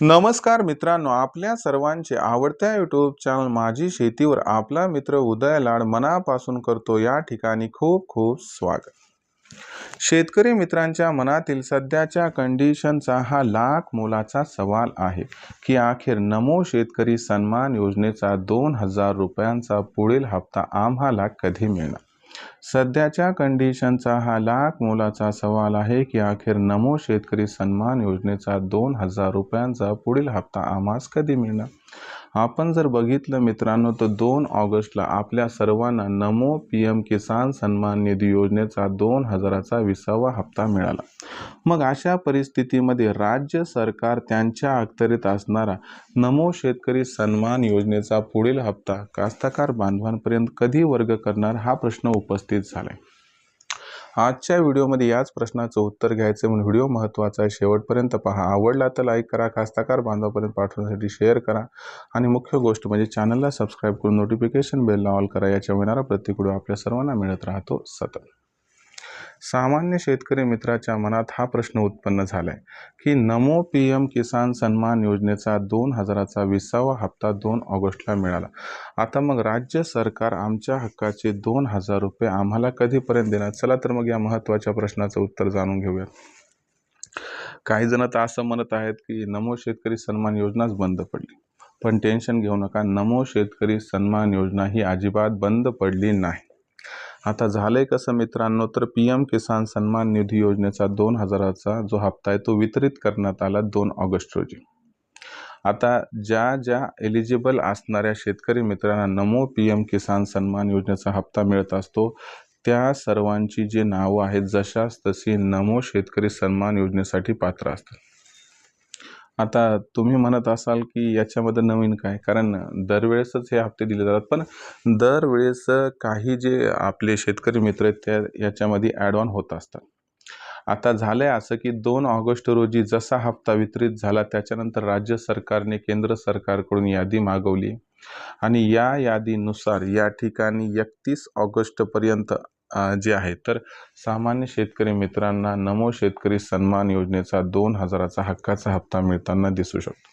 नमस्कार मित्रांनो आपल्या सर्वांचे आवडत्या यूट्यूब चॅनल माझी शेतीवर आपला मित्र उदय लाड मनापासून करतो. या ठिकाणी खूप खूप स्वागत. शेतकरी मित्रांच्या मनातील सध्याच्या कंडिशनचा हा लाख मोलाचा सवाल आहे की अखेर नमो शेतकरी सन्मान योजनेचा दोन हजार रुपयांचा पुढील हप्ता आम्हाला कधी मिळणार? सध्याच्या कंडिशनचा हा लाख मोलाचा सवाल आहे की अखेर नमो शेतकरी सन्मान योजनेचा दोन हजार रुपयांचा पुढील हप्ता आम्हास कधी मिळणार? आपण जर बघितलं मित्रांनो तर दोन ऑगस्टला आपल्या सर्वांना नमो पी एम किसान सन्मान निधी योजनेचा दोन हजाराचा विसावा हप्ता मिळाला. मग अशा परिस्थितीमध्ये राज्य सरकार त्यांच्या अखत्यारीत असणारा नमो शेतकरी सन्मान योजनेचा पुढील हप्ता कास्तकार बांधवांपर्यंत कधी वर्ग करणार हा प्रश्न उपस्थित झालाय. आजच्या व्हिडिओमध्ये याच प्रश्नाचं उत्तर घ्यायचं म्हणून व्हिडिओ महत्त्वाचा आहे. शेवटपर्यंत पहा. आवडला तर लाईक करा कास्ताकार बांधवापर्यंत पाठवण्यासाठी शेअर करा. आणि मुख्य गोष्ट म्हणजे चॅनलला सबस्क्राईब करून नोटिफिकेशन बेलला ऑल करा. याच्या येणारा प्रत्येक व्हिडिओ आपल्या सर्वांना मिळत राहतो. सतत. सामान्य शेतकरी मित्राच्या मनात हा प्रश्न उत्पन्न झालाय की नमो पी एम किसान सन्मान योजनेचा दोन हजाराचा विसावा हप्ता दोन ऑगस्टला मिळाला. आता मग राज्य सरकार आमच्या हक्काचे दोन हजार रुपये आम्हाला कधीपर्यंत देणार? चला तर मग या महत्त्वाच्या प्रश्नाचं उत्तर जाणून घेऊयात. काही जण तर असं म्हणत आहेत की नमो शेतकरी सन्मान योजनाच बंद पडली. पण टेन्शन घेऊ नका नमो शेतकरी सन्मान योजना ही अजिबात बंद पडली नाही. आता झालं आहे कसं मित्रांनो तर पी एम किसान सन्मान निधी योजनेचा दोन हजाराचा जो हप्ता आहे तो वितरित करण्यात आला दोन ऑगस्ट रोजी. आता ज्या ज्या एलिजिबल असणाऱ्या शेतकरी मित्रांना नमो पी एम किसान सन्मान योजनेचा हप्ता मिळत असतो त्या सर्वांची जी नावं आहेत जशास तशी नमो शेतकरी सन्मान योजनेसाठी पात्र असतात. आता तुम्ही म्हणत असाल की याच्यामध्ये नवीन काय? कारण दरवेळेसच हे हप्ते दिले जातात. पण दरवेळेस काही जे आपले शेतकरी मित्र आहेत त्या याच्यामध्ये ॲड ऑन होत असतात. आता झालं आहे असं की दोन ऑगस्ट रोजी जसा हप्ता वितरित झाला त्याच्यानंतर राज्य सरकारने केंद्र सरकारकडून यादी मागवली. आणि या यादीनुसार या ठिकाणी एकतीस ऑगस्टपर्यंत जे आहे. तर सामान्य शेतकरी मित्रांना नमो शेतकरी सन्मान योजनेचा दोन हजाराचा हक्काचा हप्ता मिळताना दिसू शकतो.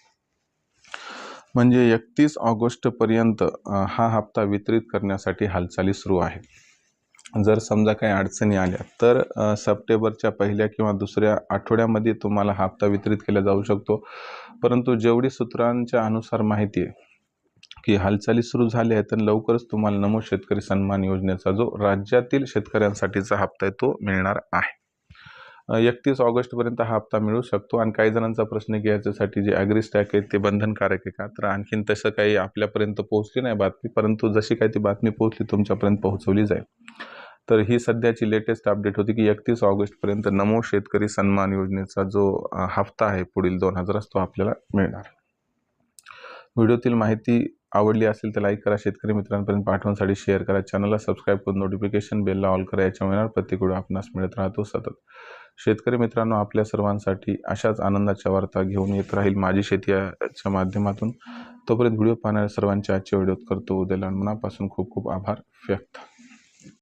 म्हणजे एकतीस ऑगस्टपर्यंत हा हप्ता वितरित करण्यासाठी हालचाली सुरू आहे जर समजा काही अडचणी आल्या तर सप्टेंबरच्या पहिल्या किंवा दुसऱ्या आठवड्यामध्ये तुम्हाला हा हप्ता वितरित केला जाऊ शकतो. परंतु जेवढी सूत्रांच्या अनुसार माहिती आहे की हालचाली सुरू झाल्या आहेत तर लवकरच तुम्हाला नमो शेतकरी सन्मान योजनेचा जो राज्यातील शेतकऱ्यांसाठीचा हप्ता आहे तो मिळणार आहे. एकतीस ऑगस्टपर्यंत हा हप्ता मिळू शकतो आणि काही जणांचा प्रश्न की याच्यासाठी जे ॲग्रीस्टॅक आहेत ते बंधनकारक आहे का? तर आणखीन तसं काही आपल्यापर्यंत पोहोचली नाही बातमी परंतु जशी काही ती बातमी पोहोचली तुमच्यापर्यंत पोहोचवली जाईल. तर ही सध्याची लेटेस्ट अपडेट होती की एकतीस ऑगस्टपर्यंत नमो शेतकरी सन्मान योजनेचा जो हप्ता आहे पुढील दोन हजारच तो आपल्याला मिळणार व्हिडिओतील माहिती आवडली असेल तर लाईक करा शेतकरी मित्रांपर्यंत पाठवण्यासाठी शेअर करा. चॅनलला सबस्क्राईब करून नोटिफिकेशन बेलला ऑल करा. याच्या प्रत्येक व्हिडिओ आपणास मिळत राहतो सतत. शेतकरी मित्रांनो आपल्या सर्वांसाठी अशाच आनंदाच्या वार्ता घेऊन येत राहील माझी शेती याच्या माध्यमातून. तोपर्यंत व्हिडिओ पाहणाऱ्या सर्वांच्या आजच्या व्हिडिओत करतो उद्याला मनापासून खूप खूप आभार. व्यक्त.